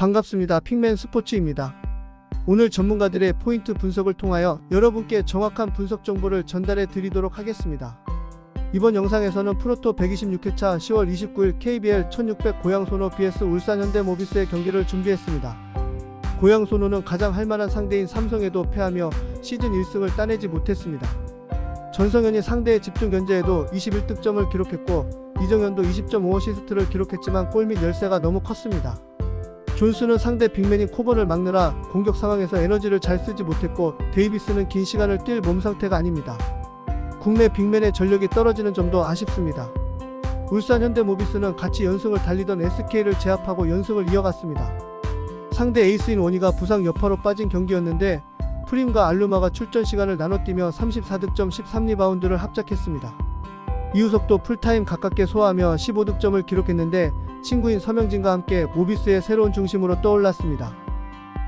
반갑습니다. 핑맨 스포츠입니다. 오늘 전문가들의 포인트 분석을 통하여 여러분께 정확한 분석 정보를 전달해 드리도록 하겠습니다. 이번 영상에서는 프로토 126회차 10월 29일 KBL 1600 고양소노 vs 울산 현대 모비스의 경기를 준비했습니다. 고양소노는 가장 할만한 상대인 삼성에도 패하며 시즌 1승을 따내지 못했습니다. 전성현이 상대의 집중 견제에도 21득점을 기록했고 이정현도 20.5어시스트를 기록했지만 골밑 열세가 너무 컸습니다. 존스는 상대 빅맨인 코번을 막느라 공격 상황에서 에너지를 잘 쓰지 못했고 데이비스는 긴 시간을 뛸 몸 상태가 아닙니다. 국내 빅맨의 전력이 떨어지는 점도 아쉽습니다. 울산 현대모비스는 같이 연승을 달리던 SK를 제압하고 연승을 이어갔습니다. 상대 에이스인 원희가 부상 여파로 빠진 경기였는데 프림과 알루마가 출전 시간을 나눠 뛰며 34득점 13리바운드를 합작했습니다. 이우석도 풀타임 가깝게 소화하며 15득점을 기록했는데 친구인 서명진과 함께 모비스의 새로운 중심으로 떠올랐습니다.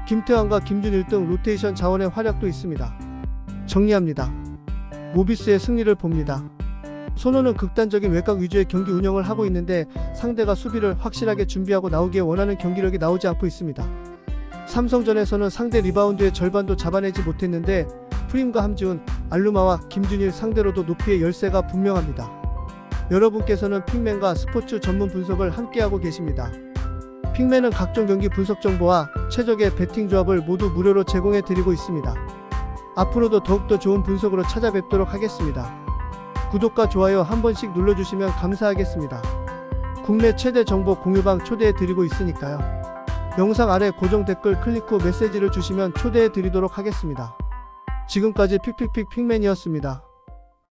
김태환과 김준일 등 로테이션 자원의 활약도 있습니다. 정리합니다. 모비스의 승리를 봅니다. 손호는 극단적인 외곽 위주의 경기 운영을 하고 있는데 상대가 수비를 확실하게 준비하고 나오기에 원하는 경기력이 나오지 않고 있습니다. 삼성전에서는 상대 리바운드의 절반도 잡아내지 못했는데 프림과 함지훈, 알루마와 김준일 상대로도 높이의 열세가 분명합니다. 여러분께서는 핑맨과 스포츠 전문 분석을 함께하고 계십니다. 핑맨은 각종 경기 분석 정보와 최적의 배팅 조합을 모두 무료로 제공해 드리고 있습니다. 앞으로도 더욱더 좋은 분석으로 찾아뵙도록 하겠습니다. 구독과 좋아요 한 번씩 눌러주시면 감사하겠습니다. 국내 최대 정보 공유방 초대해 드리고 있으니까요. 영상 아래 고정 댓글 클릭 후 메시지를 주시면 초대해 드리도록 하겠습니다. 지금까지 픽픽픽 픽맨이었습니다.